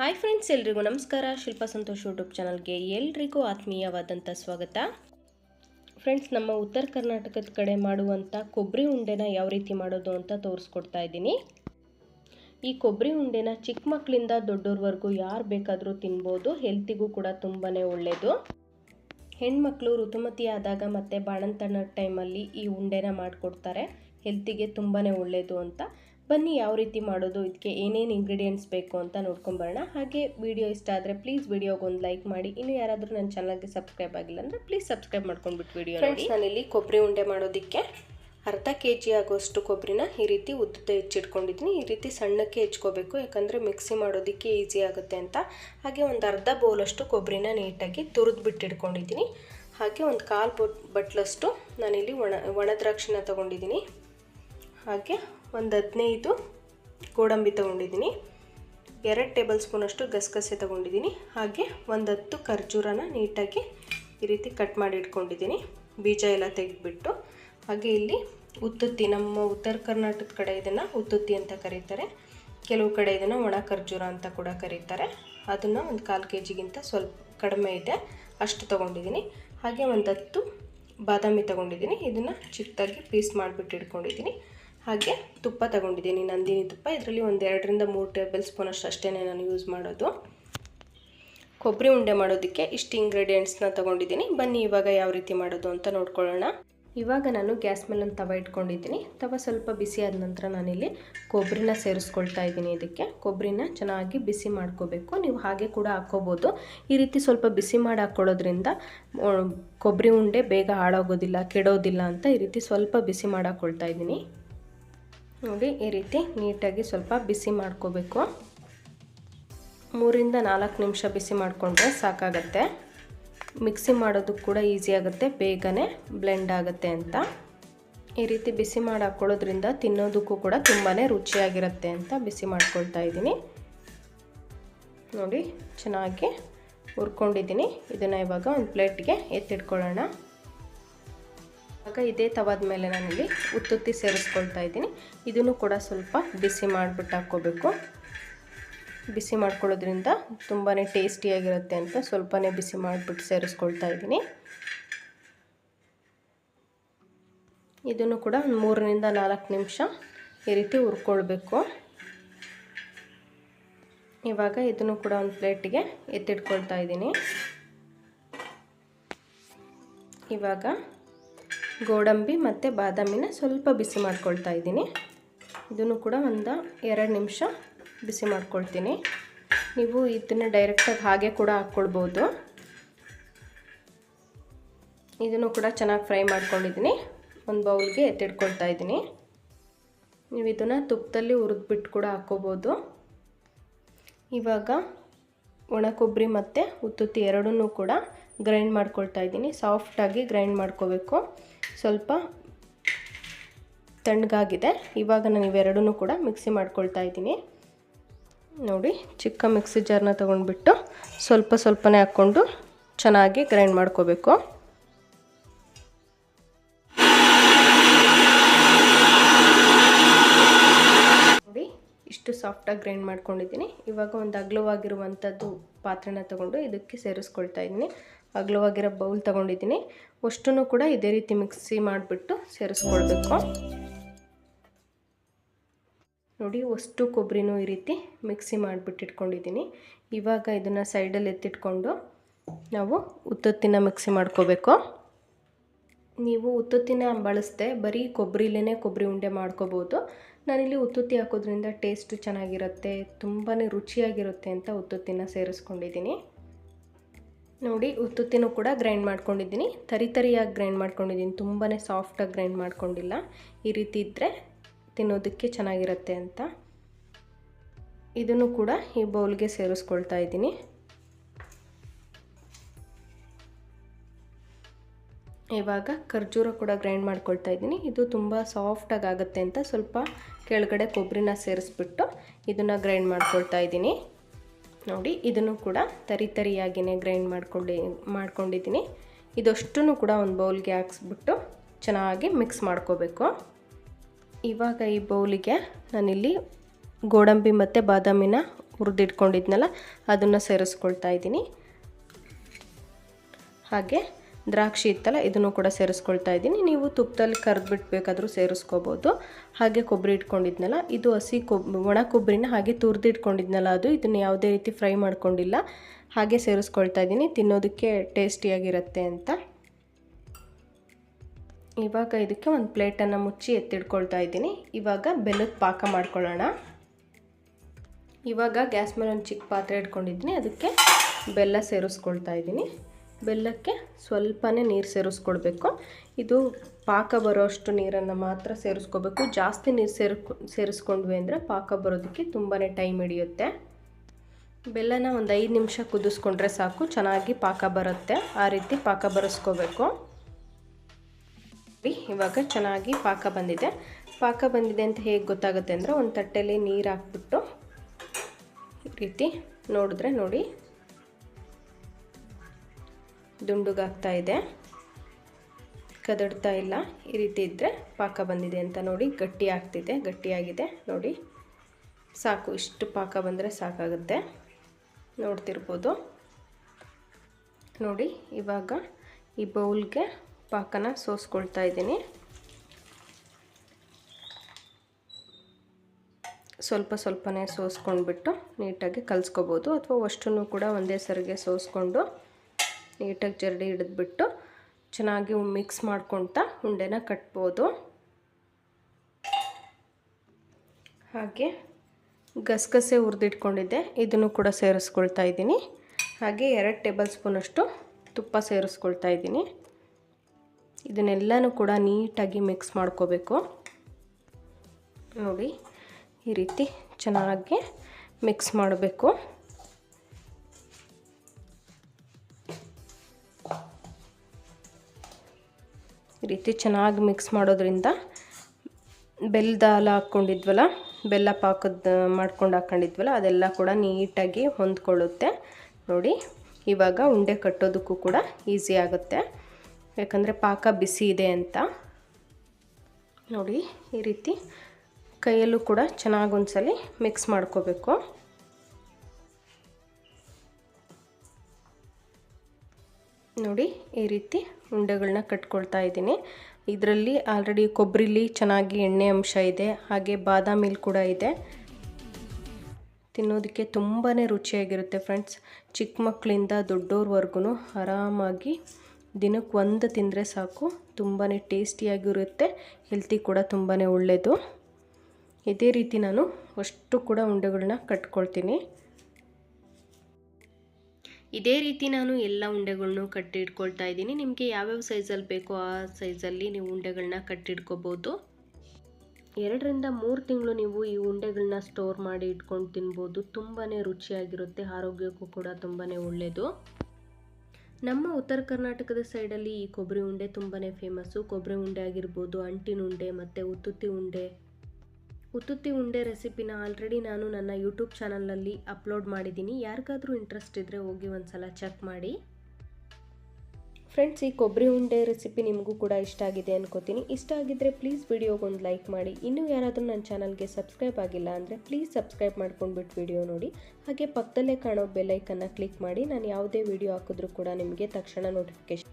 Hi friends ಎಲ್ರಿಗೂ ನಮಸ್ಕಾರ. ಶಿಲ್ಪ Santosh YouTube ಚಾನಲ್ಗೆ ಎಲ್ರಿಗೂ ಆತ್ಮೀಯವಾದಂಥ ಸ್ವಾಗತ. ಫ್ರೆಂಡ್ಸ್ ನಮ್ಮ ಉತ್ತರ ಕರ್ನಾಟಕದ ಕಡೆ ಮಾಡುವಂಥ ಕೊಬ್ಬರಿ ಉಂಡೆನ ಯಾವ ರೀತಿ ಮಾಡೋದು ಅಂತ ತೋರಿಸ್ಕೊಡ್ತಾ ಇದ್ದೀನಿ. ಈ ಕೊಬ್ಬರಿ ಉಂಡೆನ ಚಿಕ್ಕ ಮಕ್ಕಳಿಂದ ದೊಡ್ಡೋರ್ವರೆಗೂ ಯಾರು ಬೇಕಾದರೂ ತಿನ್ಬೋದು, ಹೆಲ್ತಿಗೂ ಕೂಡ ತುಂಬಾ ಒಳ್ಳೆಯದು ಹೆಣ್ಮಕ್ಳು ಋತುಮತಿ ಆದಾಗ ಮತ್ತು ಬಾಣಂತನ ಟೈಮಲ್ಲಿ ಈ ಉಂಡೆನ ಮಾಡಿಕೊಡ್ತಾರೆ, ಹೆಲ್ತಿಗೆ ತುಂಬಾ ಒಳ್ಳೆಯದು ಅಂತ. ಬನ್ನಿ ಯಾವ ರೀತಿ ಮಾಡೋದು, ಇದಕ್ಕೆ ಏನೇನು ಇಂಗ್ರೀಡಿಯೆಂಟ್ಸ್ ಬೇಕು ಅಂತ ನೋಡ್ಕೊಂಬರೋಣ. ಹಾಗೆ ವಿಡಿಯೋ ಇಷ್ಟ ಆದರೆ ಪ್ಲೀಸ್ ವಿಡಿಯೋಗೆ ಒಂದು ಲೈಕ್ ಮಾಡಿ. ಇನ್ನು ಯಾರಾದರೂ ನನ್ನ ಚಾನಲ್ಗೆ ಸಬ್ಸ್ಕ್ರೈಬ್ ಆಗಿಲ್ಲ ಅಂದರೆ ಪ್ಲೀಸ್ ಸಬ್ಸ್ಕ್ರೈಬ್ ಮಾಡ್ಕೊಂಡ್ಬಿಟ್ಟು ವಿಡಿಯೋ ಫ್ರೆಂಡ್ಸ್ ನಾನಿಲ್ಲಿ ಕೊಬ್ಬರಿ ಉಂಡೆ ಮಾಡೋದಕ್ಕೆ ಅರ್ಧ ಕೆ ಜಿ ಆಗೋಷ್ಟು ಕೊಬ್ಬರಿನ ಈ ರೀತಿ ಉದ್ದ ಹೆಚ್ಚಿಟ್ಕೊಂಡಿದ್ದೀನಿ. ಈ ರೀತಿ ಸಣ್ಣಕ್ಕೆ ಹೆಚ್ಕೋಬೇಕು, ಯಾಕಂದರೆ ಮಿಕ್ಸಿ ಮಾಡೋದಕ್ಕೆ ಈಸಿ ಆಗುತ್ತೆ ಅಂತ. ಹಾಗೆ ಒಂದು ಅರ್ಧ ಬೌಲಷ್ಟು ಕೊಬ್ಬರಿನ ನೀಟಾಗಿ ತುರಿದು ಬಿಟ್ಟಿಟ್ಕೊಂಡಿದ್ದೀನಿ. ಹಾಗೆ ಒಂದು ಕಾಲು ಬೊಟ್ ಬಟ್ಲಷ್ಟು ನಾನಿಲ್ಲಿ ಒಣ ಒಣ ದ್ರಾಕ್ಷಿನ ತೊಗೊಂಡಿದ್ದೀನಿ. ಹಾಗೆ ಒಂದು ಹದಿನೈದು ಗೋಡಂಬಿ ತೊಗೊಂಡಿದ್ದೀನಿ. ಎರಡು ಟೇಬಲ್ ಸ್ಪೂನಷ್ಟು ಗಸಗಸೆ ತೊಗೊಂಡಿದ್ದೀನಿ. ಹಾಗೆ ಒಂದು ಹತ್ತು ಖರ್ಜೂರನ ನೀಟಾಗಿ ಈ ರೀತಿ ಕಟ್ ಮಾಡಿ ಇಟ್ಕೊಂಡಿದ್ದೀನಿ. ಬೀಜ ಎಲ್ಲ ತೆಗೆದುಬಿಟ್ಟು. ಹಾಗೆ ಇಲ್ಲಿ ಉತ್ತುತ್ತಿ, ನಮ್ಮ ಉತ್ತರ ಕರ್ನಾಟಕದ ಕಡೆ ಇದನ್ನು ಉತ್ತುತ್ತಿ ಅಂತ ಕರೀತಾರೆ. ಕೆಲವು ಕಡೆ ಇದನ್ನು ಒಣ ಖರ್ಜೂರ ಅಂತ ಕೂಡ ಕರೀತಾರೆ. ಅದನ್ನು ಒಂದು ಕಾಲು ಕೆ ಜಿಗಿಂತ ಸ್ವಲ್ಪ ಕಡಿಮೆ ಇದೆ. ಅಷ್ಟು ತೊಗೊಂಡಿದ್ದೀನಿ. ಹಾಗೆ ಒಂದು ಹತ್ತು ಬಾದಾಮಿ ತೊಗೊಂಡಿದ್ದೀನಿ. ಇದನ್ನು ಚಿಕ್ಕದಾಗಿ ಪೀಸ್ ಮಾಡಿಬಿಟ್ಟು ಇಟ್ಕೊಂಡಿದ್ದೀನಿ. ಹಾಗೆ ತುಪ್ಪ ತಗೊಂಡಿದ್ದೀನಿ. ನಂದಿನಿ ತುಪ್ಪ. ಇದರಲ್ಲಿ ಒಂದು ಎರಡರಿಂದ ಮೂರು ಟೇಬಲ್ ಸ್ಪೂನಷ್ಟು ಅಷ್ಟೇ ನಾನು ಯೂಸ್ ಮಾಡೋದು. ಕೊಬ್ಬರಿ ಉಂಡೆ ಮಾಡೋದಕ್ಕೆ ಇಷ್ಟು ಇಂಗ್ರೀಡಿಯೆಂಟ್ಸ್ನ ತೊಗೊಂಡಿದ್ದೀನಿ. ಬನ್ನಿ ಇವಾಗ ಯಾವ ರೀತಿ ಮಾಡೋದು ಅಂತ ನೋಡ್ಕೊಳ್ಳೋಣ. ಇವಾಗ ನಾನು ಗ್ಯಾಸ್ ಮೇಲೆ ತವ ಇಟ್ಕೊಂಡಿದ್ದೀನಿ. ತವ ಸ್ವಲ್ಪ ಬಿಸಿ ಆದ ನಂತರ ನಾನಿಲ್ಲಿ ಕೊಬ್ಬರಿನ ಸೇರಿಸ್ಕೊಳ್ತಾ ಇದ್ದೀನಿ ಇದಕ್ಕೆ. ಕೊಬ್ಬರಿನ ಚೆನ್ನಾಗಿ ಬಿಸಿ ಮಾಡ್ಕೋಬೇಕು. ನೀವು ಹಾಗೆ ಕೂಡ ಹಾಕ್ಕೋಬೋದು. ಈ ರೀತಿ ಸ್ವಲ್ಪ ಬಿಸಿ ಮಾಡಿ ಹಾಕ್ಕೊಳ್ಳೋದ್ರಿಂದ ಕೊಬ್ಬರಿ ಉಂಡೆ ಬೇಗ ಹಾಳಾಗೋದಿಲ್ಲ, ಕೆಡೋದಿಲ್ಲ ಅಂತ ಈ ರೀತಿ ಸ್ವಲ್ಪ ಬಿಸಿ ಮಾಡಿ ಹಾಕ್ಕೊಳ್ತಾ ಇದ್ದೀನಿ. ನೋಡಿ ಈ ರೀತಿ ನೀಟಾಗಿ ಸ್ವಲ್ಪ ಬಿಸಿ ಮಾಡ್ಕೋಬೇಕು. ಮೂರಿಂದ ನಾಲ್ಕು ನಿಮಿಷ ಬಿಸಿ ಮಾಡಿಕೊಂಡ್ರೆ ಸಾಕಾಗತ್ತೆ. ಮಿಕ್ಸಿ ಮಾಡೋದಕ್ಕೆ ಕೂಡ ಈಸಿ ಆಗುತ್ತೆ, ಬೇಗನೆ ಬ್ಲೆಂಡ್ ಆಗುತ್ತೆ ಅಂತ. ಈ ರೀತಿ ಬಿಸಿ ಮಾಡಿ ಹಾಕ್ಕೊಳ್ಳೋದ್ರಿಂದ ತಿನ್ನೋದಕ್ಕೂ ಕೂಡ ತುಂಬಾ ರುಚಿಯಾಗಿರುತ್ತೆ ಅಂತ ಬಿಸಿ ಮಾಡ್ಕೊಳ್ತಾ ಇದ್ದೀನಿ. ನೋಡಿ, ಚೆನ್ನಾಗಿ ಹುರ್ಕೊಂಡಿದ್ದೀನಿ. ಇದನ್ನು ಇವಾಗ ಒಂದು ಪ್ಲೇಟ್ಗೆ ಎತ್ತಿಟ್ಕೊಳ್ಳೋಣ. ಆಗ ಇದೇ ತವಾದ ಮೇಲೆ ನಾನಿಲ್ಲಿ ಉತ್ತುತ್ತಿ ಸೇರಿಸ್ಕೊಳ್ತಾ ಇದ್ದೀನಿ. ಇದನ್ನು ಕೂಡ ಸ್ವಲ್ಪ ಬಿಸಿ ಮಾಡಿಬಿಟ್ಟು ಹಾಕ್ಕೋಬೇಕು. ಬಿಸಿ ಮಾಡ್ಕೊಳ್ಳೋದ್ರಿಂದ ತುಂಬಾ ಟೇಸ್ಟಿಯಾಗಿರುತ್ತೆ ಅಂತ ಸ್ವಲ್ಪನೇ ಬಿಸಿ ಮಾಡಿಬಿಟ್ಟು ಸೇರಿಸ್ಕೊಳ್ತಾ ಇದ್ದೀನಿ. ಇದನ್ನು ಕೂಡ ಒಂದು ಮೂರರಿಂದ ನಾಲ್ಕು ನಿಮಿಷ ಈ ರೀತಿ ಹುರ್ಕೊಳ್ಬೇಕು. ಇವಾಗ ಇದನ್ನು ಕೂಡ ಒಂದು ಪ್ಲೇಟಿಗೆ ಎತ್ತಿಟ್ಕೊಳ್ತಾ ಇದ್ದೀನಿ. ಇವಾಗ ಗೋಡಂಬಿ ಮತ್ತು ಬಾದಾಮಿನ ಸ್ವಲ್ಪ ಬಿಸಿ ಮಾಡ್ಕೊಳ್ತಾ ಇದ್ದೀನಿ. ಇದನ್ನು ಕೂಡ ಒಂದು ಎರಡು ನಿಮಿಷ ಬಿಸಿ ಮಾಡ್ಕೊಳ್ತೀನಿ. ನೀವು ಇದನ್ನು ಡೈರೆಕ್ಟಾಗಿ ಹಾಗೆ ಕೂಡ ಹಾಕ್ಕೊಳ್ಬೋದು. ಇದನ್ನು ಕೂಡ ಚೆನ್ನಾಗಿ ಫ್ರೈ ಮಾಡ್ಕೊಂಡಿದ್ದೀನಿ. ಒಂದು ಬೌಲ್ಗೆ ಎತ್ತಿಡ್ಕೊಳ್ತಾ ಇದ್ದೀನಿ. ನೀವು ಇದನ್ನು ತುಪ್ಪದಲ್ಲಿ ಹುರಿದ್ಬಿಟ್ಟು ಕೂಡ ಹಾಕ್ಕೋಬೋದು. ಇವಾಗ ಒಣ ಕೊಬ್ಬರಿ ಮತ್ತು ಉತ್ತುತ್ತಿ ಎರಡನ್ನೂ ಕೂಡ ಗ್ರೈಂಡ್ ಮಾಡ್ಕೊಳ್ತಾ ಇದ್ದೀನಿ. ಸಾಫ್ಟಾಗಿ ಗ್ರೈಂಡ್ ಮಾಡ್ಕೋಬೇಕು. ಸ್ವಲ್ಪ ತಣ್ಣಗಾಗಿದೆ. ಇವಾಗ ನಾನು ಇವೆರಡೂ ಕೂಡ ಮಿಕ್ಸಿ ಮಾಡ್ಕೊಳ್ತಾ ಇದ್ದೀನಿ. ನೋಡಿ, ಚಿಕ್ಕ ಮಿಕ್ಸಿ ಜಾರ್ನ ತೊಗೊಂಡ್ಬಿಟ್ಟು ಸ್ವಲ್ಪ ಸ್ವಲ್ಪನೇ ಹಾಕ್ಕೊಂಡು ಚೆನ್ನಾಗಿ ಗ್ರೈಂಡ್ ಮಾಡ್ಕೋಬೇಕು. ನೋಡಿ, ಇಷ್ಟು ಸಾಫ್ಟಾಗಿ ಗ್ರೈಂಡ್ ಮಾಡ್ಕೊಂಡಿದ್ದೀನಿ. ಇವಾಗ ಒಂದು ಅಗ್ಲವಾಗಿರುವಂಥದ್ದು ಪಾತ್ರೆನ ತೊಗೊಂಡು ಇದಕ್ಕೆ ಸೇರಿಸ್ಕೊಳ್ತಾ ಇದ್ದೀನಿ. ಅಗ್ಲವಾಗಿರೋ ಬೌಲ್ ತೊಗೊಂಡಿದ್ದೀನಿ. ಅಷ್ಟೂ ಕೂಡ ಇದೇ ರೀತಿ ಮಿಕ್ಸಿ ಮಾಡಿಬಿಟ್ಟು ಸೇರಿಸ್ಕೊಳ್ಬೇಕು. ನೋಡಿ, ಅಷ್ಟು ಕೊಬ್ಬರಿನೂ ಈ ರೀತಿ ಮಿಕ್ಸಿ ಮಾಡಿಬಿಟ್ಟು ಇಟ್ಕೊಂಡಿದ್ದೀನಿ. ಇವಾಗ ಇದನ್ನು ಸೈಡಲ್ಲಿ ಎತ್ತಿಟ್ಕೊಂಡು ನಾವು ಉತ್ತತ್ತಿನ ಮಿಕ್ಸಿ ಮಾಡ್ಕೋಬೇಕು. ನೀವು ಉತ್ತತ್ತಿನ ಬಳಸದೆ ಬರೀ ಕೊಬ್ಬರಿಲೇ ಕೊಬ್ಬರಿ ಉಂಡೆ ಮಾಡ್ಕೋಬೋದು. ನಾನಿಲ್ಲಿ ಉತ್ತುತ್ತಿ ಹಾಕೋದ್ರಿಂದ ಟೇಸ್ಟು ಚೆನ್ನಾಗಿರುತ್ತೆ ತುಂಬಾ ರುಚಿಯಾಗಿರುತ್ತೆ ಅಂತ ಉತ್ತುತ್ತಿನ ಸೇರಿಸ್ಕೊಂಡಿದ್ದೀನಿ. ನೋಡಿ, ಉತ್ತುತ್ತಿನೂ ಕೂಡ ಗ್ರೈಂಡ್ ಮಾಡ್ಕೊಂಡಿದ್ದೀನಿ. ತರಿ ತರಿಯಾಗಿ ಗ್ರೈಂಡ್ ಮಾಡ್ಕೊಂಡಿದ್ದೀನಿ. ತುಂಬಾ ಸಾಫ್ಟಾಗಿ ಗ್ರೈಂಡ್ ಮಾಡ್ಕೊಂಡಿಲ್ಲ. ಈ ರೀತಿ ಇದ್ದರೆ ತಿನ್ನೋದಕ್ಕೆ ಚೆನ್ನಾಗಿರುತ್ತೆ ಅಂತ. ಇದನ್ನು ಕೂಡ ಈ ಬೌಲ್ಗೆ ಸೇರಿಸ್ಕೊಳ್ತಾ ಇದ್ದೀನಿ. ಇವಾಗ ಖರ್ಜೂರ ಕೂಡ ಗ್ರೈಂಡ್ ಮಾಡ್ಕೊಳ್ತಾ ಇದ್ದೀನಿ. ಇದು ತುಂಬ ಸಾಫ್ಟಾಗಿ ಆಗುತ್ತೆ ಅಂತ ಸ್ವಲ್ಪ ಕೆಳಗಡೆ ಕೊಬ್ಬರಿನ ಸೇರಿಸ್ಬಿಟ್ಟು ಇದನ್ನು ಗ್ರೈಂಡ್ ಮಾಡ್ಕೊಳ್ತಾ ಇದ್ದೀನಿ. ನೋಡಿ, ಇದನ್ನು ಕೂಡ ತರಿ ತರಿಯಾಗಿಯೇ ಗ್ರೈಂಡ್ ಮಾಡ್ಕೊಂಡು, ಮಾಡ್ಕೊಂಡಿದ್ದೀನಿ. ಇದಷ್ಟೂ ಕೂಡ ಒಂದು ಬೌಲ್ಗೆ ಹಾಕ್ಸ್ಬಿಟ್ಟು ಚೆನ್ನಾಗಿ ಮಿಕ್ಸ್ ಮಾಡ್ಕೋಬೇಕು. ಇವಾಗ ಈ ಬೌಲಿಗೆ ನಾನಿಲ್ಲಿ ಗೋಡಂಬಿ ಮತ್ತು ಬಾದಾಮಿನ ಹುರಿದಿಟ್ಕೊಂಡಿದ್ನಲ್ಲ, ಅದನ್ನು ಸೇರಿಸ್ಕೊಳ್ತಾ ಇದ್ದೀನಿ. ಹಾಗೆ ದ್ರಾಕ್ಷಿ ಇತ್ತಲ್ಲ, ಇದನ್ನು ಕೂಡ ಸೇರಿಸ್ಕೊಳ್ತಾ ಇದ್ದೀನಿ. ನೀವು ತುಪ್ಪದಲ್ಲಿ ಕರ್ದು ಬೇಕಾದರೂ ಸೇರಿಸ್ಕೋಬೋದು. ಹಾಗೆ ಕೊಬ್ಬರಿ ಇಟ್ಕೊಂಡಿದ್ನಲ್ಲ, ಇದು ಹಸಿ ಕೊಬ್, ಒಣ ಕೊಬ್ಬರಿನ ಹಾಗೆ ತುರಿದಿಟ್ಕೊಂಡಿದ್ನಲ್ಲ ಅದು. ಇದನ್ನು ಯಾವುದೇ ರೀತಿ ಫ್ರೈ ಮಾಡ್ಕೊಂಡಿಲ್ಲ. ಹಾಗೆ ಸೇರಿಸ್ಕೊಳ್ತಾ ಇದ್ದೀನಿ. ತಿನ್ನೋದಕ್ಕೆ ಟೇಸ್ಟಿಯಾಗಿರುತ್ತೆ ಅಂತ. ಇವಾಗ ಇದಕ್ಕೆ ಒಂದು ಪ್ಲೇಟನ್ನು ಮುಚ್ಚಿ ಎತ್ತಿಡ್ಕೊಳ್ತಾ ಇದ್ದೀನಿ. ಇವಾಗ ಬೆಲ್ಲದ ಪಾಕ ಮಾಡ್ಕೊಳ್ಳೋಣ. ಇವಾಗ ಗ್ಯಾಸ್ ಮೇಲೆ ಒಂದು ಚಿಕ್ಕ ಪಾತ್ರೆ ಇಟ್ಕೊಂಡಿದ್ದೀನಿ. ಅದಕ್ಕೆ ಬೆಲ್ಲ ಸೇರಿಸ್ಕೊಳ್ತಾ ಇದ್ದೀನಿ. ಬೆಲ್ಲಕ್ಕೆ ಸ್ವಲ್ಪನೇ ನೀರು ಸೇರಿಸ್ಕೊಳ್ಬೇಕು ಇದು ಪಾಕ ಬರೋಷ್ಟು ನೀರನ್ನು ಮಾತ್ರ ಸೇರಿಸ್ಕೋಬೇಕು. ಜಾಸ್ತಿ ನೀರು ಸೇರ್ಕೊ, ಸೇರಿಸ್ಕೊಂಡ್ವಿ ಅಂದರೆ ಪಾಕ ಬರೋದಕ್ಕೆ ತುಂಬಾ ಟೈಮ್ ಹಿಡಿಯುತ್ತೆ. ಬೆಲ್ಲನ ಒಂದು ಐದು ನಿಮಿಷ ಕುದಿಸ್ಕೊಂಡ್ರೆ ಸಾಕು, ಚೆನ್ನಾಗಿ ಪಾಕ ಬರುತ್ತೆ. ಆ ರೀತಿ ಪಾಕ ಬರೆಸ್ಕೋಬೇಕು. ಇವಾಗ ಚೆನ್ನಾಗಿ ಪಾಕ ಬಂದಿದೆ. ಪಾಕ ಬಂದಿದೆ ಅಂತ ಹೇಗೆ ಗೊತ್ತಾಗುತ್ತೆ ಅಂದರೆ ಒಂದು ತಟ್ಟೆಯಲ್ಲಿ ನೀರು ಹಾಕ್ಬಿಟ್ಟು ಈ ರೀತಿ ನೋಡಿದ್ರೆ ನೋಡಿ. ದುಂಡುಗಾಗ್ತಾ ಇದೆ. ಕದಡ್ತಾ ಇಲ್ಲ. ಈ ರೀತಿ ಇದ್ದರೆ ಪಾಕ ಬಂದಿದೆ ಅಂತ ನೋಡಿ ಗಟ್ಟಿ ಆಗ್ತಿದೆ, ಗಟ್ಟಿಯಾಗಿದೆ. ನೋಡಿ, ಸಾಕು. ಇಷ್ಟು ಪಾಕ ಬಂದರೆ ಸಾಕಾಗುತ್ತೆ. ನೋಡ್ತಿರ್ಬೋದು. ನೋಡಿ, ಇವಾಗ ಈ ಬೌಲ್ಗೆ ಪಾಕನ ಸೋಸ್ಕೊಳ್ತಾ ಇದ್ದೀನಿ. ಸ್ವಲ್ಪ ಸ್ವಲ್ಪನೇ ಸೋಸ್ಕೊಂಡ್ಬಿಟ್ಟು ನೀಟಾಗಿ ಕಲಿಸ್ಕೋಬೋದು. ಅಥವಾ ಅಷ್ಟು ಕೂಡ ಒಂದೇ ಸರಿಗೆ ಸೋಸ್ಕೊಂಡು ನೀಟಾಗಿ ಜರಡಿ ಹಿಡಿದ್ಬಿಟ್ಟು ಚೆನ್ನಾಗಿ ಮಿಕ್ಸ್ ಮಾಡ್ಕೊಳ್ತಾ ಉಂಡೆನ ಕಟ್ಬೋದು. ಹಾಗೆ ಗಸಗಸೆ ಹುರಿದಿಟ್ಕೊಂಡಿದ್ದೆ, ಇದನ್ನು ಕೂಡ ಸೇರಿಸ್ಕೊಳ್ತಾ ಇದ್ದೀನಿ. ಹಾಗೆ ಎರಡು ಟೇಬಲ್ ಸ್ಪೂನಷ್ಟು ತುಪ್ಪ ಸೇರಿಸ್ಕೊಳ್ತಾ ಇದ್ದೀನಿ. ಇದನ್ನೆಲ್ಲನೂ ಕೂಡ ನೀಟಾಗಿ ಮಿಕ್ಸ್ ಮಾಡ್ಕೋಬೇಕು. ನೋಡಿ, ಈ ರೀತಿ ಚೆನ್ನಾಗಿ ಮಿಕ್ಸ್ ಮಾಡಬೇಕು. ಈ ರೀತಿ ಚೆನ್ನಾಗಿ ಮಿಕ್ಸ್ ಮಾಡೋದ್ರಿಂದ ಬೆಲ್ಲದ ಹಾಲು ಹಾಕ್ಕೊಂಡಿದ್ವಲ್ಲ, ಬೆಲ್ಲ ಪಾಕದ ಮಾಡ್ಕೊಂಡು ಹಾಕ್ಕೊಂಡಿದ್ವಲ್ಲ, ಅದೆಲ್ಲ ಕೂಡ ನೀಟಾಗಿ ಹೊಂದ್ಕೊಳ್ಳುತ್ತೆ. ನೋಡಿ, ಇವಾಗ ಉಂಡೆ ಕಟ್ಟೋದಕ್ಕೂ ಕೂಡ ಈಸಿ ಆಗುತ್ತೆ. ಯಾಕಂದರೆ ಪಾಕ ಬಿಸಿ ಇದೆ ಅಂತ. ನೋಡಿ, ಈ ರೀತಿ ಕೈಯಲ್ಲೂ ಕೂಡ ಚೆನ್ನಾಗಿ ಒಂದ್ಸಲಿ ಮಿಕ್ಸ್ ಮಾಡ್ಕೋಬೇಕು. ನೋಡಿ ಈ ರೀತಿ ಉಂಡೆಗಳನ್ನ ಕಟ್ಕೊಳ್ತಾ ಇದ್ದೀನಿ. ಇದರಲ್ಲಿ ಆಲ್ರೆಡಿ ಕೊಬ್ಬರಿಲಿ ಚೆನ್ನಾಗಿ ಎಣ್ಣೆ ಅಂಶ ಇದೆ, ಹಾಗೆ ಬಾದಾಮಿಲಿ ಕೂಡ ಇದೆ. ತಿನ್ನೋದಕ್ಕೆ ತುಂಬಾ ರುಚಿಯಾಗಿರುತ್ತೆ ಫ್ರೆಂಡ್ಸ್. ಚಿಕ್ಕ ಮಕ್ಕಳಿಂದ ದೊಡ್ಡೋರ್ವರ್ಗು ಆರಾಮಾಗಿ ದಿನಕ್ಕೆ ಒಂದು ತಿಂದರೆ ಸಾಕು. ತುಂಬಾ ಟೇಸ್ಟಿಯಾಗಿರುತ್ತೆ, ಹೆಲ್ತಿ ಕೂಡ ತುಂಬಾ ಒಳ್ಳೆಯದು ಇದೇ ರೀತಿ ನಾನು ಅಷ್ಟು ಕೂಡ ಉಂಡೆಗಳನ್ನ ಕಟ್ಕೊಳ್ತೀನಿ. ಇದೇ ರೀತಿ ನಾನು ಎಲ್ಲ ಉಂಡೆಗಳನ್ನು ಕಟ್ಟಿಟ್ಕೊಳ್ತಾ ಇದ್ದೀನಿ. ನಿಮಗೆ ಯಾವ್ಯಾವ ಸೈಜಲ್ಲಿ ಬೇಕೋ ಆ ಸೈಜಲ್ಲಿ ನೀವು ಉಂಡೆಗಳನ್ನ ಕಟ್ಟಿಟ್ಕೋಬೋದು. ಎರಡರಿಂದ ಮೂರು ತಿಂಗಳು ನೀವು ಈ ಉಂಡೆಗಳನ್ನ ಸ್ಟೋರ್ ಮಾಡಿ ಇಟ್ಕೊಂಡು ತಿನ್ಬೋದು. ತುಂಬಾ ರುಚಿಯಾಗಿರುತ್ತೆ, ಆರೋಗ್ಯಕ್ಕೂ ಕೂಡ ತುಂಬಾ ಒಳ್ಳೆಯದು ನಮ್ಮ ಉತ್ತರ ಕರ್ನಾಟಕದ ಸೈಡಲ್ಲಿ ಈ ಕೊಬ್ಬರಿ ಉಂಡೆ ತುಂಬಾ ಫೇಮಸ್ಸು ಕೊಬ್ಬರಿ ಉಂಡೆ ಆಗಿರ್ಬೋದು, ಅಂಟಿನ ಉಂಡೆ ಮತ್ತು ಉತ್ತುತ್ತಿ ಉಂಡೆ ಉತ್ತುತ್ತಿ ಉಂಡೆ ರೆಸಿಪಿನ ಆಲ್ರೆಡಿ ನಾನು ನನ್ನ ಯೂಟ್ಯೂಬ್ ಚಾನಲಲ್ಲಿ ಅಪ್ಲೋಡ್ ಮಾಡಿದ್ದೀನಿ. ಯಾರಿಗಾದರೂ ಇಂಟ್ರೆಸ್ಟ್ ಇದ್ದರೆ ಹೋಗಿ ಒಂದು ಸಲ ಚೆಕ್ ಮಾಡಿ. ಫ್ರೆಂಡ್ಸ್ ಈ ಕೊಬ್ಬರಿ ಉಂಡೆ ರೆಸಿಪಿ ನಿಮಗೂ ಕೂಡ ಇಷ್ಟ ಆಗಿದೆ ಅನ್ಕೋತೀನಿ. ಇಷ್ಟ ಆಗಿದ್ದರೆ ಪ್ಲೀಸ್ ವಿಡಿಯೋಗೊಂದು ಲೈಕ್ ಮಾಡಿ. ಇನ್ನೂ ಯಾರಾದರೂ ನನ್ನ ಚಾನಲ್ಗೆ ಸಬ್ಸ್ಕ್ರೈಬ್ ಆಗಿಲ್ಲ ಅಂದರೆ ಪ್ಲೀಸ್ ಸಬ್ಸ್ಕ್ರೈಬ್ ಮಾಡ್ಕೊಂಡ್ಬಿಟ್ಟು ವಿಡಿಯೋ ನೋಡಿ. ಹಾಗೆ ಪಕ್ಕದಲ್ಲೇ ಕಾಣೋ ಬೆಲ್ಲೈಕನ್ನು ಕ್ಲಿಕ್ ಮಾಡಿ. ನಾನು ಯಾವುದೇ ವಿಡಿಯೋ ಹಾಕಿದ್ರೂ ಕೂಡ ನಿಮಗೆ ತಕ್ಷಣ ನೋಟಿಫಿಕೇಶನ್